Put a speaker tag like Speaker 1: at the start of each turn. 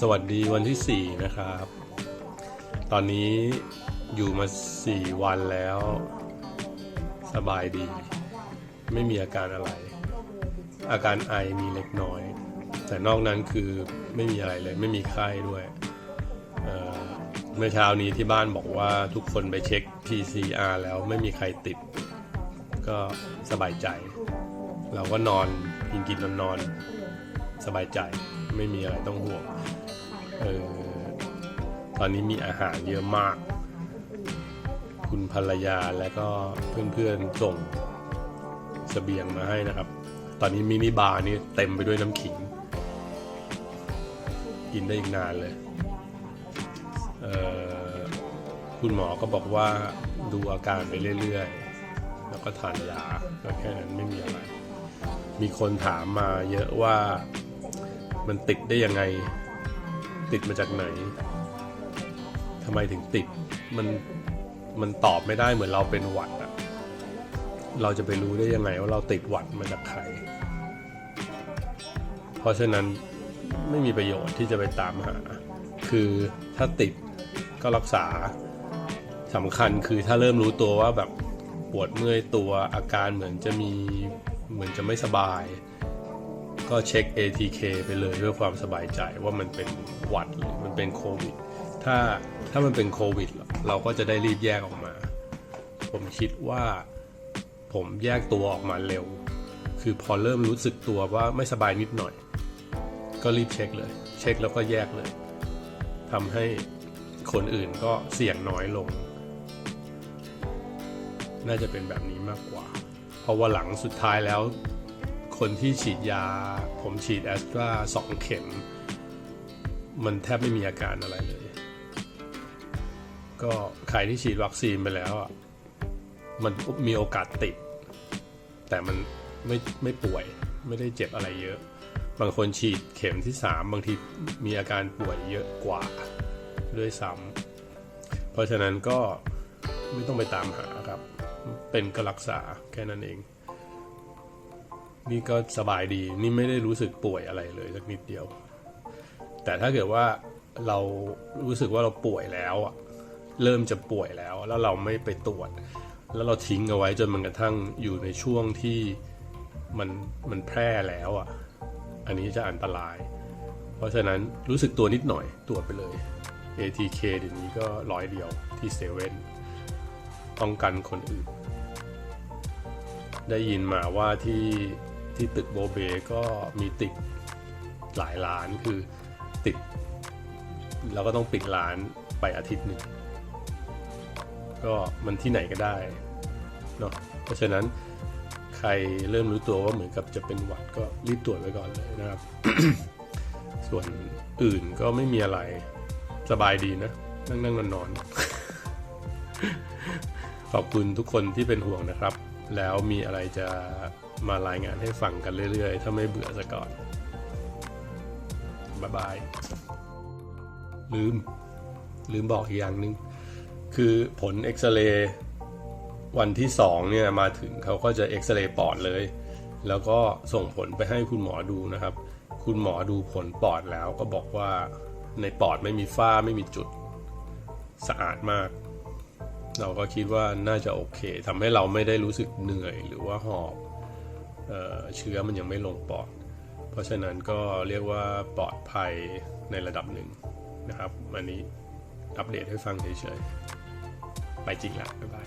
Speaker 1: สวัสดีวันที่ 4 นะครับ ตอนนี้อยู่มา 4 วันแล้ว สบายดี ไม่มีอาการอะไร อาการไอมีเล็กน้อย แต่นอกนั้นคือไม่มีอะไรเลย ไม่มีไข้ด้วยเเมื่อเช้านี้ที่บ้านบอกว่าทุกคนไปเช็ค PCR แล้วไม่มีใครติด ก็สบายใจ เราก็นอนกินกินนอนนอนสบายใจ ไม่มีอะไรต้องห่วงเออตอนนี้มีอาหารเยอะมาก คุณภรรยาและก็เพื่อนๆส่งเสบียงมาให้นะครับ ตอนนี้มินิบาร์นี่เต็มไปด้วยน้ำขิง กินได้อีกนานเลยเอ่อคุณหมอก็บอกว่าดูอาการไปเรื่อยๆ แล้วก็ทานยาก็แค่นั้นไม่มีอะไร มีคนถามมาเยอะว่า มันติดได้ยังไง ติดมาจากไหนทำไมถึงติดมันมันตอบไม่ได้เหมือนเราเป็นหวัดอะเราจะไปรู้ได้ยังไงว่าเราติดหวัดมาจากใคร เพราะฉะนั้นไม่มีประโยชน์ที่จะไปตามหา คือถ้าติดก็รักษาสำคัญคือถ้าเริ่มรู้ตัวว่าแบบปวดเมื่อยตัวอาการเหมือนจะมีเหมือนจะไม่สบาย ก็เช็ค ATK ไปเลยเพื่อความสบายใจว่ามันเป็นหวัดหรือมันเป็นโควิด ถ้าถ้ามันเป็นโควิด เราก็จะได้รีบแยกออกมา ผมคิดว่าผมแยกตัวออกมาเร็ว คือพอเริ่มรู้สึกตัวว่าไม่สบายนิดหน่อย ก็รีบเช็คเลย เช็คแล้วก็แยกเลยทำให้คนอื่นก็เสี่ยงน้อยลง น่าจะเป็นแบบนี้มากกว่า เพราะว่าหลังสุดท้ายแล้ว คนที่ฉีดยา ผมฉีดแอสตราสองเข็ม มันแทบไม่มีอาการอะไรเลย ก็ใครที่ฉีดวัคซีนไปแล้วอะมันมีโอกาสติด แต่มันไม่ไม่ป่วยไม่ได้เจ็บอะไรเยอะ บางคนฉีดเข็มที่สามบางทีมีอาการป่วยเยอะกว่าด้วยซ้ำเพราะฉะนั้นก็ไม่ต้องไปตามหาครับ เป็นก็รักษาแค่นั้นเอง นี่ก็สบายดีนี่ไม่ได้รู้สึกป่วยอะไรเลยสักนิดเดียว แต่ถ้าเกิดว่าเรารู้สึกว่าเราป่วยแล้วอะเริ่มจะป่วยแล้ว แล้วเราไม่ไปตรวจ แล้วเราทิ้งเอาไว้จนมันกระทั่งอยู่ในช่วงที่มันมันแพร่แล้วอะอันนี้จะอันตราย เพราะฉะนั้นรู้สึกตัวนิดหน่อยตรวจไปเลย ATK เดี๋ยวนี้ก็ร้อยเดียวที่เซเว่นป้องกันคนอื่น ได้ยินมาว่าที่ ที่ตึกโบเบก็มีติดหลายร้านคือติดแล้วก็ต้องปิดร้านไปอาทิตย์หนึ่งก็มันที่ไหนก็ได้เนาะเพราะฉะนั้นใครเริ่มรู้ตัวว่าเหมือนกับจะเป็นหวัดก็รีบตรวจไว้ก่อนเลยนะครับ ส่วนอื่นก็ไม่มีอะไรสบายดีนะ นั่งนั่งนอนนอนๆขอบคุณทุกคนที่เป็นห่วงนะครับ แล้วมีอะไรจะ มารายงานให้ฟังกันเรื่อยๆ ถ้าไม่เบื่อซะก่อน บ๊ายบาย ลืม ลืมบอกอีกอย่างหนึ่งคือผลเอ็กซเรย์วันที่สองเนี่ยมาถึงเขาก็จะเอ็กซเรย์ปอดเลย แล้วก็ส่งผลไปให้คุณหมอดูนะครับ คุณหมอดูผลปอดแล้วก็บอกว่าในปอดไม่มีฝ้าไม่มีจุดสะอาดมาก เราก็คิดว่าน่าจะโอเคทำให้เราไม่ได้รู้สึกเหนื่อยหรือว่าหอบ เชื้อมันยังไม่ลงปอด เพราะฉะนั้นก็เรียกว่าปลอดภัยในระดับหนึ่งนะครับ อันนี้อัปเดตให้ฟังเฉยๆ ไปจริงละบ๊ายบาย